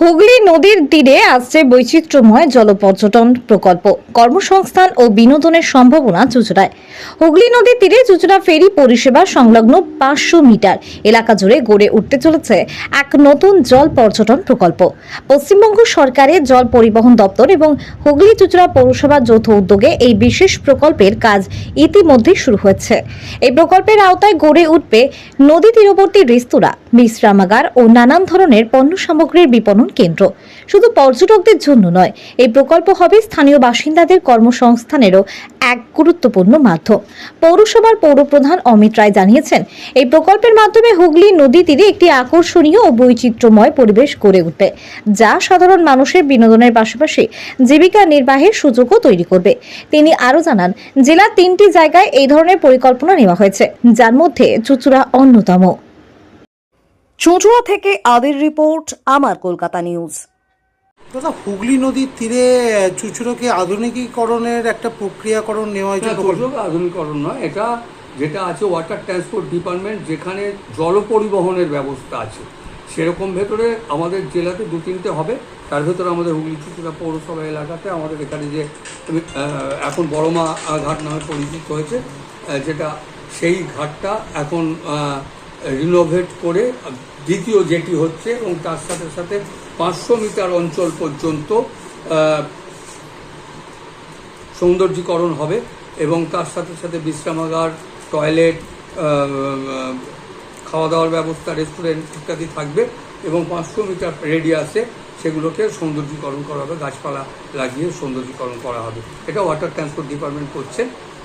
হুগলি নদীর তীরে আসছে বৈচিত্র্যময় জলপর্যটন প্রকল্প। কর্মসংস্থান ও বিনোদনের সম্ভাবনা চুচড়ায়। হুগলি নদীর তীরে চুচড়া ফেরি পরিষেবা সংলগ্ন পাঁচশো মিটার এলাকা জুড়ে গড়ে উঠতে চলেছে এক নতুন জল পর্যটন প্রকল্প। পশ্চিমবঙ্গ সরকারের জল পরিবহন দপ্তর এবং হুগলি চুচড়া পৌরসভা যৌথ উদ্যোগে এই বিশেষ প্রকল্পের কাজ ইতিমধ্যে শুরু হয়েছে। এই প্রকল্পের আওতায় গড়ে উঠবে নদী তীরবর্তী রেস্তোরাঁ বিশ্রামাগার ও নানান ধরনের পণ্য সামগ্রীর বিপণন কেন্দ্র। শুধু পর্যটকদের জন্য নয়, এই প্রকল্প হবে স্থানীয় বাসিন্দাদের কর্মসংস্থানেরও এক গুরুত্বপূর্ণ মাধ্যম। পৌরসভার পৌরপ্রধান অমিত রায় জানিয়েছেন, এই প্রকল্পের মাধ্যমে হুগলি নদী তীরে একটি আকর্ষণীয় ও বৈচিত্র্যময় পরিবেশ গড়ে উঠবে, যা সাধারণ মানুষের বিনোদনের পাশাপাশি জীবিকা নির্বাহের সুযোগও তৈরি করবে। তিনি আরও জানান, জেলার তিনটি জায়গায় এই ধরনের পরিকল্পনা নেওয়া হয়েছে, যার মধ্যে চুচুড়া অন্যতম। চুঁচুড়া থেকে আদের রিপোর্ট আমার কলকাতা নিউজ। দাদা হুগলি নদীর তীরে চুচুড়োকে আধুনিকীকরণের একটা প্রক্রিয়াকরণ নেওয়া হয়েছে আধুনিকরণ নয় এটা যেটা আছে ওয়াটার ট্রান্সপোর্ট ডিপার্টমেন্ট যেখানে জল পরিবহনের ব্যবস্থা আছে। সেরকম ভেতরে আমাদের জেলাতে দু তিনটে হবে তার ভেতরে আমাদের হুগলি চুচুড়া পৌরসভা এলাকাতে আমাদের এখানে যে এখন বড়মা ঘাট নামে পরিচিত হয়েছে যেটা সেই ঘাটটা এখন রিনোভেট করে দ্বিতীয় যেটি হচ্ছে এবং তার সাথে সাথে পাঁচশো মিটার অঞ্চল পর্যন্ত সৌন্দর্যীকরণ হবে এবং তার সাথে সাথে বিশ্রামাগার টয়লেট খাওয়া দাওয়ার ব্যবস্থা রেস্টুরেন্ট ইত্যাদি থাকবে এবং পাঁচশো মিটার রেডিয়াসে সেগুলোকে সৌন্দর্যীকরণ করা হবে গাছপালা লাগিয়ে সৌন্দর্যীকরণ করা হবে। এটা ওয়াটার ট্রান্সপোর্ট ডিপার্টমেন্ট করছে।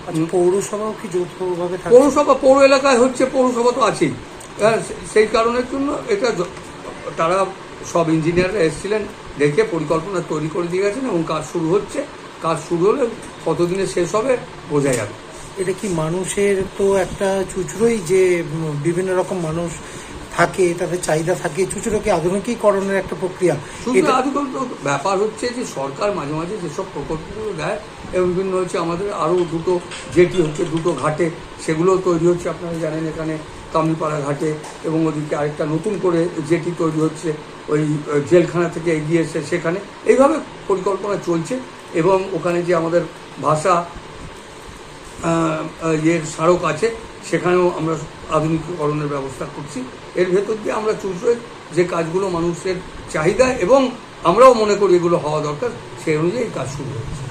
আচ্ছা, পৌরসভাও কি যৌথভাবে পৌরসভা পৌর এলাকায় হচ্ছে পৌরসভা তো আছেই। সেই কারণের জন্য এটা তারা সব ইঞ্জিনিয়াররা এসেছিলেন দেখে পরিকল্পনা তৈরি করে দিয়ে গেছেন এবং কাজ শুরু হচ্ছে। কাজ শুরু হলে কতদিনে শেষ হবে বোঝা যাবে। এটা কি মানুষের তো একটা চুচরোই যে বিভিন্ন রকম মানুষ থাকে তাদের চাহিদা থাকে চুচুড়োকে আধুনিকীকরণের একটা প্রক্রিয়া। শুধু এটা আদিকল্প ব্যাপার হচ্ছে যে সরকার মাঝে মাঝে যেসব প্রকল্পগুলো দেয় এবং বিভিন্ন হচ্ছে আমাদের আরও দুটো যেটি হচ্ছে দুটো ঘাটে সেগুলো তৈরি হচ্ছে আপনারা জানেন এখানে কামলিপাড়া ঘাটে এবং ওদিকে আরেকটা নতুন করে যেটি তৈরি হচ্ছে ওই জেলখানা থেকে এগিয়ে এসে সেখানে। এইভাবে পরিকল্পনা চলছে এবং ওখানে যে আমাদের ভাষা ইয়ের স্মারক আছে, সেখানেও আমরা আধুনিকীকরণের ব্যবস্থা করছি। এর ভেতর দিয়ে আমরা চুলচে যে কাজগুলো মানুষের চাহিদা এবং আমরাও মনে করি এগুলো হওয়া দরকার, সেই অনুযায়ী কাজ শুরু হয়েছে।